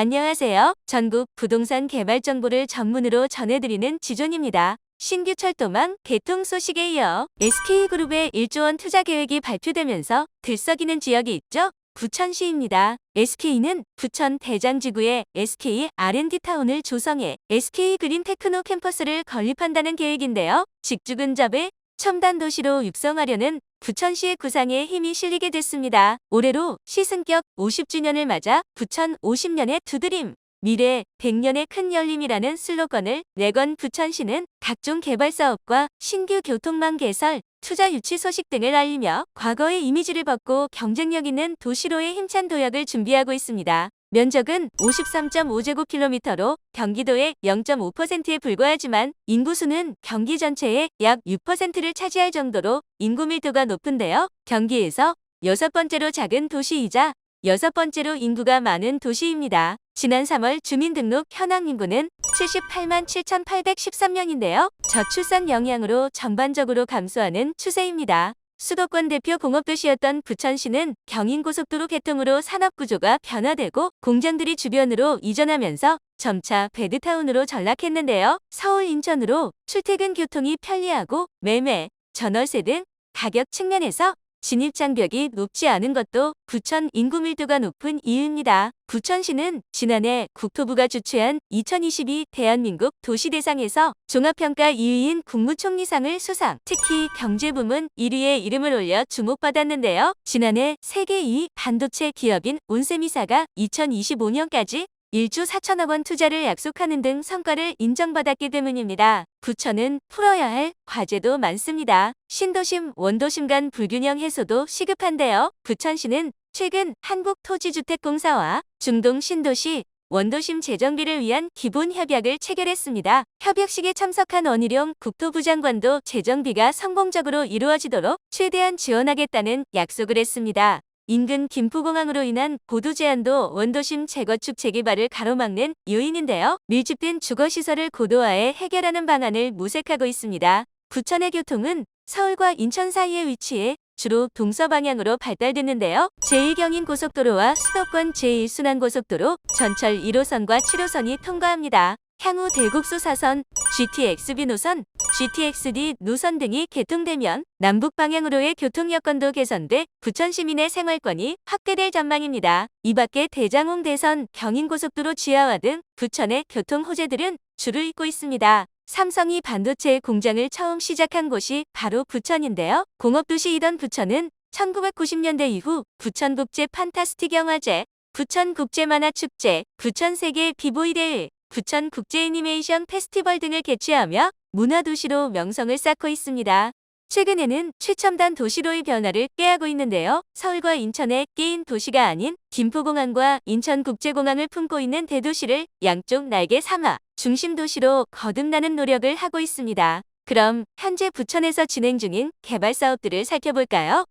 안녕하세요. 전국 부동산 개발 정보를 전문으로 전해드리는 지존입니다. 신규 철도망 개통 소식에 이어 SK그룹의 1조 원 투자 계획이 발표되면서 들썩이는 지역이 있죠? 부천시입니다. SK는 부천 대장지구에 SK R&D 타운을 조성해 SK 그린 테크노 캠퍼스를 건립한다는 계획인데요. 직주 근접을 첨단 도시로 육성하려는 부천시의 구상에 힘이 실리게 됐습니다. 올해로 시승격 50주년을 맞아 부천 50년의 두드림, 미래 100년의 큰 열림이라는 슬로건을 내건 부천시는 각종 개발 사업과 신규 교통망 개설, 투자 유치 소식 등을 알리며 과거의 이미지를 벗고 경쟁력 있는 도시로의 힘찬 도약을 준비하고 있습니다. 면적은 53.5제곱킬로미터로 경기도의 0.5%에 불과하지만 인구수는 경기 전체의 약 6%를 차지할 정도로 인구 밀도가 높은데요. 경기에서 여섯 번째로 작은 도시이자 여섯 번째로 인구가 많은 도시입니다. 지난 3월 주민등록 현황 인구는 78만 7,813명인데요. 저출산 영향으로 전반적으로 감소하는 추세입니다. 수도권 대표 공업도시였던 부천시는 경인고속도로 개통으로 산업구조가 변화되고 공장들이 주변으로 이전하면서 점차 베드타운으로 전락했는데요. 서울, 인천으로 출퇴근 교통이 편리하고 매매, 전월세 등 가격 측면에서 진입 장벽이 높지 않은 것도 부천 인구 밀도가 높은 이유입니다. 부천시는 지난해 국토부가 주최한 2022 대한민국 도시대상에서 종합평가 2위인 국무총리상을 수상, 특히 경제부문 1위에 이름을 올려 주목받았는데요. 지난해 세계 2위 반도체 기업인 온세미사가 2025년까지 1조 4천억 원 투자를 약속하는 등 성과를 인정받았기 때문입니다. 부천은 풀어야 할 과제도 많습니다. 신도심, 원도심 간 불균형 해소도 시급한데요. 부천시는 최근 한국토지주택공사와 중동 신도시, 원도심 재정비를 위한 기본 협약을 체결했습니다. 협약식에 참석한 원희룡 국토부 장관도 재정비가 성공적으로 이루어지도록 최대한 지원하겠다는 약속을 했습니다. 인근 김포공항으로 인한 보도 제한도 원도심 재건축 재개발을 가로막는 요인인데요. 밀집된 주거시설을 고도화해 해결하는 방안을 모색하고 있습니다. 부천의 교통은 서울과 인천 사이에 위치해 주로 동서방향으로 발달됐는데요. 제1경인 고속도로와 수도권 제1순환고속도로, 전철 1호선과 7호선이 통과합니다. 향후 대국수 사선, GTX-B 노선, GTX-D 노선 등이 개통되면 남북 방향으로의 교통 여건도 개선돼 부천 시민의 생활권이 확대될 전망입니다. 이 밖에 대장홍 대선, 경인고속도로 지하화 등 부천의 교통 호재들은 줄을 잇고 있습니다. 삼성이 반도체 공장을 처음 시작한 곳이 바로 부천인데요. 공업도시이던 부천은 1990년대 이후 부천국제 판타스틱 영화제, 부천국제만화축제, 부천세계 비보이대회, 부천 국제 애니메이션 페스티벌 등을 개최하며 문화도시로 명성을 쌓고 있습니다. 최근에는 최첨단 도시로의 변화를 꾀하고 있는데요. 서울과 인천의 깨인 도시가 아닌 김포공항과 인천국제공항을 품고 있는 대도시를 양쪽 날개 삼아 중심 도시로 거듭나는 노력을 하고 있습니다. 그럼 현재 부천에서 진행 중인 개발 사업들을 살펴볼까요?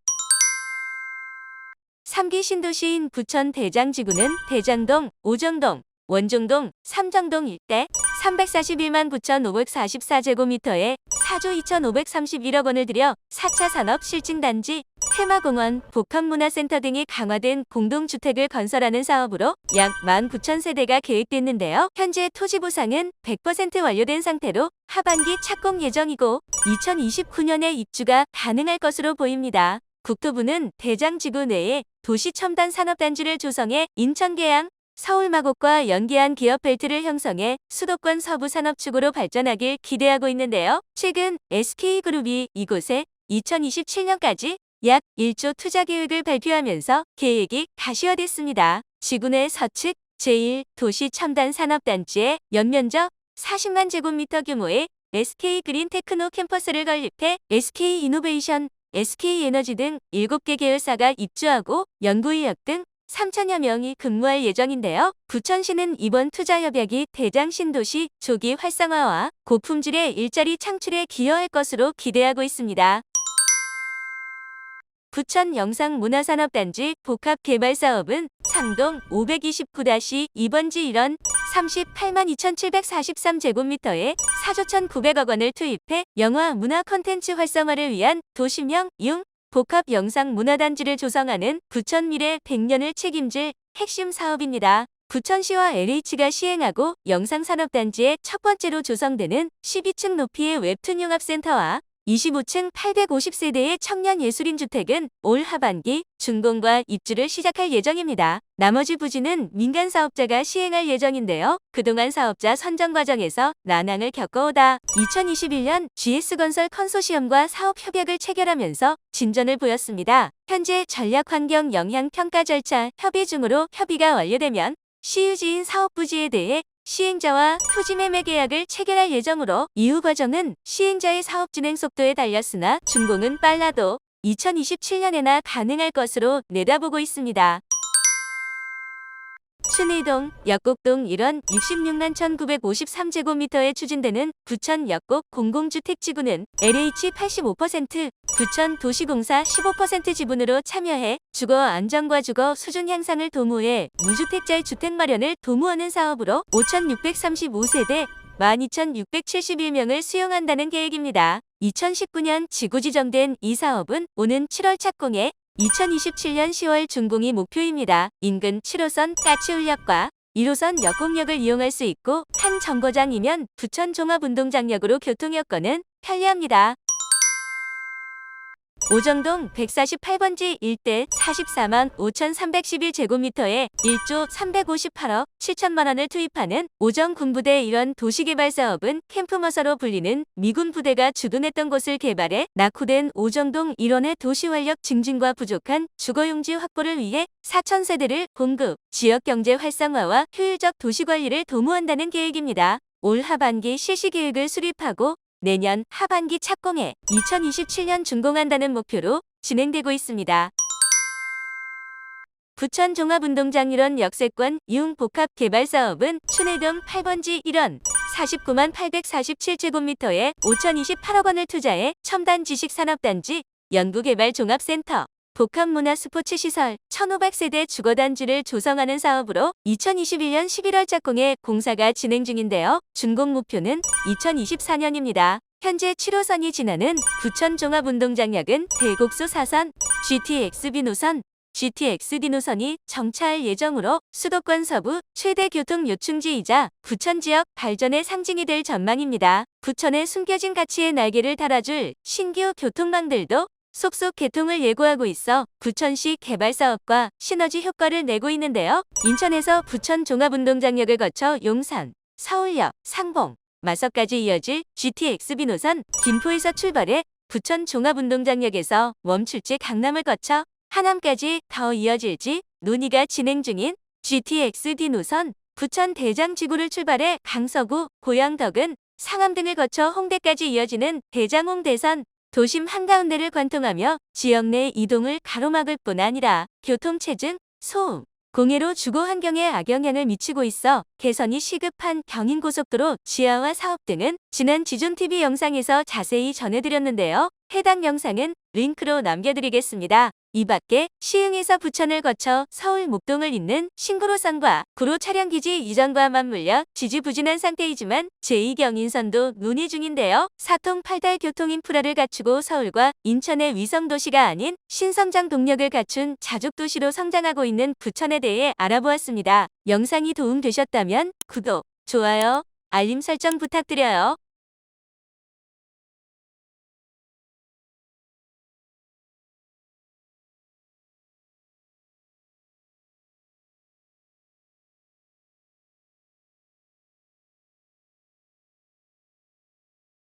3기 신도시인 부천 대장지구는 대장동, 오정동, 원종동, 삼정동 일대 341만 9,544제곱미터에 4조 2,531억 원을 들여 4차 산업 실증단지, 테마공원, 복합문화센터 등이 강화된 공동주택을 건설하는 사업으로 약 19,000세대가 계획됐는데요. 현재 토지 보상은 100% 완료된 상태로 하반기 착공 예정이고 2029년에 입주가 가능할 것으로 보입니다. 국토부는 대장지구 내에 도시 첨단 산업단지를 조성해 인천계양, 서울 마곡과 연계한 기업 벨트를 형성해 수도권 서부 산업축으로 발전하길 기대하고 있는데요. 최근 SK그룹이 이곳에 2027년까지 약 1조 투자 계획을 발표하면서 계획이 가시화됐습니다. 지구 내 서측 제1 도시 첨단 산업단지에 연면적 40만 제곱미터 규모의 SK 그린 테크노 캠퍼스를 건립해 SK 이노베이션, SK 에너지 등 7개 계열사가 입주하고 연구인력 등 3천여 명이 근무할 예정인데요. 부천시는 이번 투자 협약이 대장 신도시 조기 활성화와 고품질의 일자리 창출에 기여할 것으로 기대하고 있습니다. 부천 영상문화산업단지 복합개발사업은 상동 529-2번지 1원 38만 2,743제곱미터에 4조 1,900억 원을 투입해 영화 문화 콘텐츠 활성화를 위한 도시명 융 복합 영상 문화단지를 조성하는 부천 미래 100년을 책임질 핵심 사업입니다. 부천시와 LH가 시행하고 영상산업단지의 첫 번째로 조성되는 12층 높이의 웹툰 융합센터와 25층 850세대의 청년 예술인 주택은 올 하반기 준공과 입주를 시작할 예정입니다. 나머지 부지는 민간 사업자가 시행할 예정인데요. 그동안 사업자 선정 과정에서 난항을 겪어오다 2021년 GS건설 컨소시엄과 사업 협약을 체결하면서 진전을 보였습니다. 현재 전략환경 영향 평가 절차 협의 중으로 협의가 완료되면 시유지인 사업 부지에 대해 시행자와 토지 매매 계약을 체결할 예정으로 이후 과정은 시행자의 사업 진행 속도에 달렸으나 준공은 빨라도 2027년에나 가능할 것으로 내다보고 있습니다. 춘의동, 역곡동 일원 66만 1953제곱미터에 추진되는 부천 역곡 공공주택지구는 LH 85%, 부천 도시공사 15% 지분으로 참여해 주거 안정과 주거 수준 향상을 도모해 무주택자의 주택 마련을 도모하는 사업으로 5,635세대 12,671명을 수용한다는 계획입니다. 2019년 지구 지정된 이 사업은 오는 7월 착공해 2027년 10월 준공이 목표입니다. 인근 7호선 까치울역과 1호선 역곡역을 이용할 수 있고 한 정거장이면 부천 종합운동장역으로 교통 여건은 편리합니다. 오정동 148번지 일대 44만 5,311제곱미터에 1조 358억 7천만 원을 투입하는 오정 군부대 일원 도시개발 사업은 캠프머서로 불리는 미군 부대가 주둔했던 곳을 개발해 낙후된 오정동 일원의 도시활력 증진과 부족한 주거용지 확보를 위해 4천 세대를 공급, 지역 경제 활성화와 효율적 도시 관리를 도모한다는 계획입니다. 올 하반기 실시 계획을 수립하고 내년 하반기 착공해 2027년 준공한다는 목표로 진행되고 있습니다. 부천 종합운동장 일원 역세권 이용 복합 개발 사업은 춘해동 8번지 1원 49만 847제곱미터에 5,028억 원을 투자해 첨단 지식산업단지 연구개발 종합센터 복합문화 스포츠 시설 1,500세대 주거단지를 조성하는 사업으로 2021년 11월 착공해 공사가 진행 중인데요. 준공 목표는 2024년입니다. 현재 7호선이 지나는 부천 종합운동장역은 대곡소 4선, GTX-B 노선, GTX-D 노선이 정차할 예정으로 수도권 서부 최대 교통 요충지이자 부천 지역 발전의 상징이 될 전망입니다. 부천의 숨겨진 가치의 날개를 달아줄 신규 교통망들도 속속 개통을 예고하고 있어 부천시 개발 사업과 시너지 효과를 내고 있는데요. 인천에서 부천 종합운동장역을 거쳐 용산, 서울역, 상봉, 마석까지 이어질 GTX-B 노선 김포에서 출발해 부천 종합운동장역에서 멈출지 강남을 거쳐 하남까지 더 이어질지 논의가 진행 중인 GTX-D 노선 부천 대장지구를 출발해 강서구, 고양덕은 상암 등을 거쳐 홍대까지 이어지는 대장홍대선 도심 한가운데를 관통하며 지역 내 이동을 가로막을 뿐 아니라 교통 체증, 소음, 공해로 주거 환경에 악영향을 미치고 있어 개선이 시급한 경인고속도로 지하화 사업 등은 지난 지존TV 영상에서 자세히 전해드렸는데요. 해당 영상은 링크로 남겨드리겠습니다. 이 밖에 시흥에서 부천을 거쳐 서울 목동을 잇는 신구로선과 구로 차량기지 이전과 맞물려 지지부진한 상태이지만 제2경인선도 논의 중인데요. 사통 팔달 교통 인프라를 갖추고 서울과 인천의 위성도시가 아닌 신성장 동력을 갖춘 자족도시로 성장하고 있는 부천에 대해 알아보았습니다. 영상이 도움되셨다면 구독, 좋아요, 알림 설정 부탁드려요.